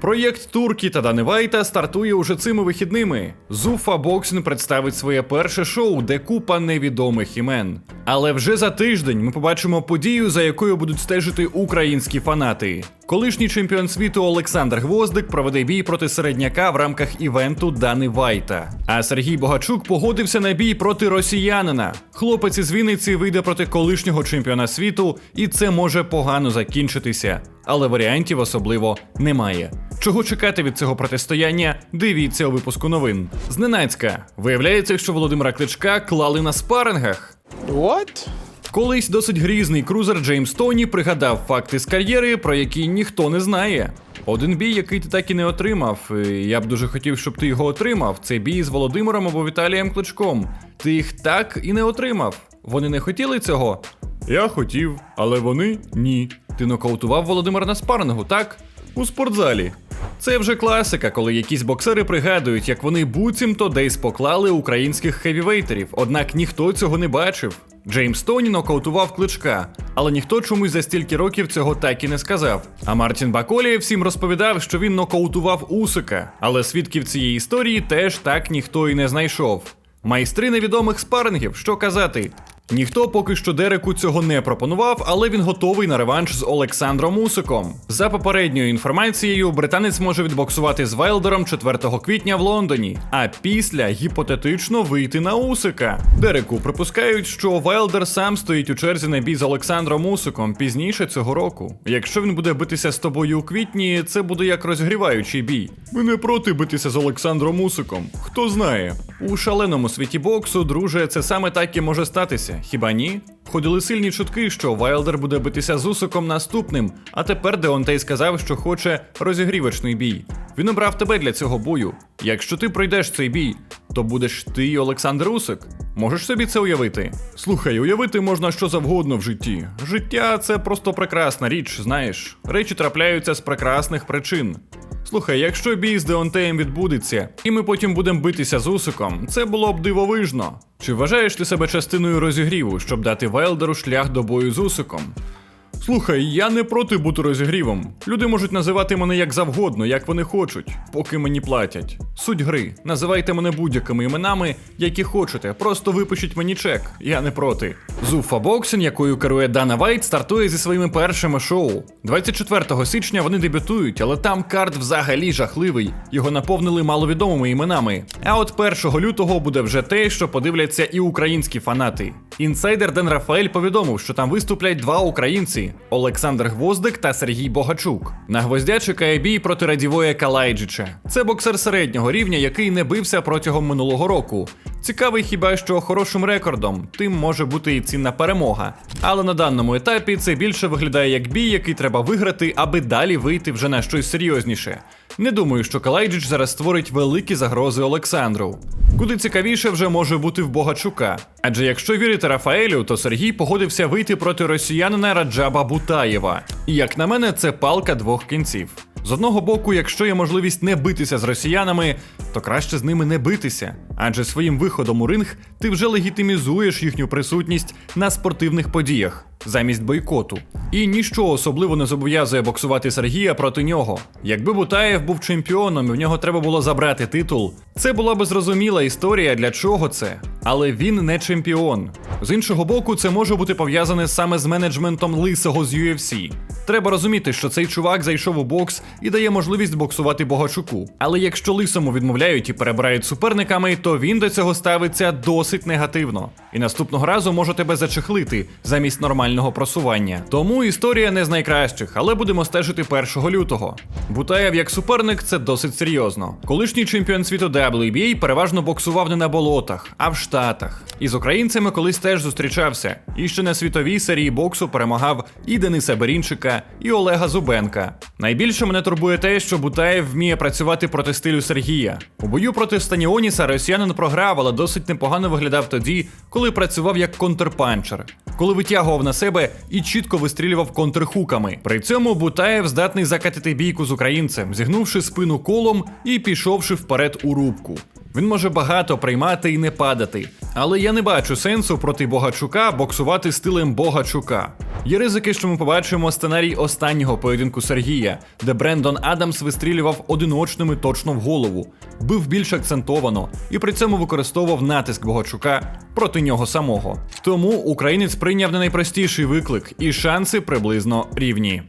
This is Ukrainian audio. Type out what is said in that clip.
Проєкт Туркі та Дани Вайта стартує уже цими вихідними. Зуфа Боксін представить своє перше шоу, де купа невідомих імен. Але вже за тиждень ми побачимо подію, за якою будуть стежити українські фанати. Колишній чемпіон світу Олександр Гвоздик проведе бій проти середняка в рамках івенту Дани Вайта. А Сергій Богачук погодився на бій проти росіянина. Хлопець із Вінниці вийде проти колишнього чемпіона світу, і це може погано закінчитися. Але варіантів особливо немає. Чого чекати від цього протистояння? Дивіться у випуску новин. Зненацька виявляється, що Володимира Кличка клали на спарингах. What? Колись досить грізний крузер Джеймс Тоні пригадав факти з кар'єри, про які ніхто не знає. Один бій, який ти так і не отримав. Я б дуже хотів, щоб ти його отримав. Це бій з Володимиром або Віталієм Кличком. Ти їх так і не отримав. Вони не хотіли цього? Я хотів, але вони ні. Ти нокаутував Володимира на спарингу, так? У спортзалі. Це вже класика, коли якісь боксери пригадують, як вони буцімто десь поклали українських хевівейтерів, однак ніхто цього не бачив. Джеймс Тоні нокаутував кличка, але ніхто чомусь за стільки років цього так і не сказав. А Мартін Баколі всім розповідав, що він нокаутував Усика, але свідків цієї історії теж так ніхто і не знайшов. Майстри невідомих спарингів, що казати. Ніхто поки що Дереку цього не пропонував, але він готовий на реванш з Олександром Усиком. За попередньою інформацією, британець може відбоксувати з Вайлдером 4 квітня в Лондоні, а після гіпотетично вийти на Усика. Дереку припускають, що Вайлдер сам стоїть у черзі на бій з Олександром Усиком пізніше цього року. Якщо він буде битися з тобою у квітні, це буде як розгріваючий бій. Ми не проти битися з Олександром Усиком. Хто знає? У шаленому світі боксу, друже, це саме так і може статися. Хіба ні? Ходили сильні чутки, що Вайлдер буде битися з Усиком наступним, а тепер Деонтей сказав, що хоче розігрівочний бій. Він обрав тебе для цього бою. Якщо ти пройдеш цей бій, то будеш ти і Олександр Усик. Можеш собі це уявити? Слухай, уявити можна що завгодно в житті. Життя це просто прекрасна річ, знаєш. Речі трапляються з прекрасних причин. Слухай, якщо бій з Деонтеєм відбудеться, і ми потім будемо битися з Усиком, це було б дивовижно. Чи вважаєш ти себе частиною розігріву, щоб дати Вайлдеру шлях до бою з Усиком? Слухай, я не проти бути розігрівом. Люди можуть називати мене як завгодно, як вони хочуть, поки мені платять. Суть гри. Називайте мене будь-якими іменами, які хочете. Просто випишіть мені чек. Я не проти. Зуфа Боксін, якою керує Дана Вайт, стартує зі своїми першими шоу. 24 січня вони дебютують, але там карт взагалі жахливий. Його наповнили маловідомими іменами. А от 1 лютого буде вже те, що подивляться і українські фанати. Інсайдер Ден Рафаель повідомив, що там виступлять два українці: Олександр Гвоздик та Сергій Богачук. На гвоздя чекає бій проти Радівоя Калайджича. Це боксер середнього рівня, який не бився протягом минулого року. Цікавий хіба що хорошим рекордом, тим може бути і цінна перемога. Але на даному етапі це більше виглядає як бій, який треба виграти, аби далі вийти вже на щось серйозніше. Не думаю, що Калайджич зараз створить великі загрози Олександру. Куди цікавіше вже може бути в Богачука. Адже якщо вірити Рафаелю, то Сергій погодився вийти проти росіянина Раджаба Бутаєва. І як на мене, це палка двох кінців. З одного боку, якщо є можливість не битися з росіянами, то краще з ними не битися, адже своїм виходом у ринг ти вже легітимізуєш їхню присутність на спортивних подіях замість бойкоту. І ніщо особливо не зобов'язує боксувати Сергія проти нього. Якби Бутаєв був чемпіоном і в нього треба було забрати титул, це була би зрозуміла історія, для чого це. Але він не чемпіон. З іншого боку, це може бути пов'язане саме з менеджментом лисого з UFC. Треба розуміти, що цей чувак зайшов у бокс і дає можливість боксувати Богачуку. Але якщо лисому відмовляють і перебирають суперниками, то він до цього ставиться досить негативно. І наступного разу може тебе зачехлити замість нормального просування. Тому історія не з найкращих, але будемо стежити 1 лютого. Бутаєв як суперник це досить серйозно. Колишній чемпіон світу WBA переважно боксував не на болотах, а в Штатах. І з українцями колись теж зустрічався. І ще на світовій серії боксу перемагав і Дениса Берінчика, і Олега Зубенка. Найбільше мене турбує те, що Бутаєв вміє працювати проти стилю Сергія. У бою проти Станіоніса росіянин програв, але досить непогано виглядав тоді, коли працював як контрпанчер, коли витягував на себе і чітко вистрілював контрхуками. При цьому Бутаєв здатний закатити бійку з українцем, зігнувши спину колом і пішовши вперед у рубку. Він може багато приймати і не падати. Але я не бачу сенсу проти Богачука боксувати стилем Богачука. Є ризики, що ми побачимо сценарій останнього поєдинку Сергія, де Брендон Адамс вистрілював одиночними точно в голову, бив більш акцентовано і при цьому використовував натиск Богачука проти нього самого. Тому українець прийняв не найпростіший виклик, і шанси приблизно рівні.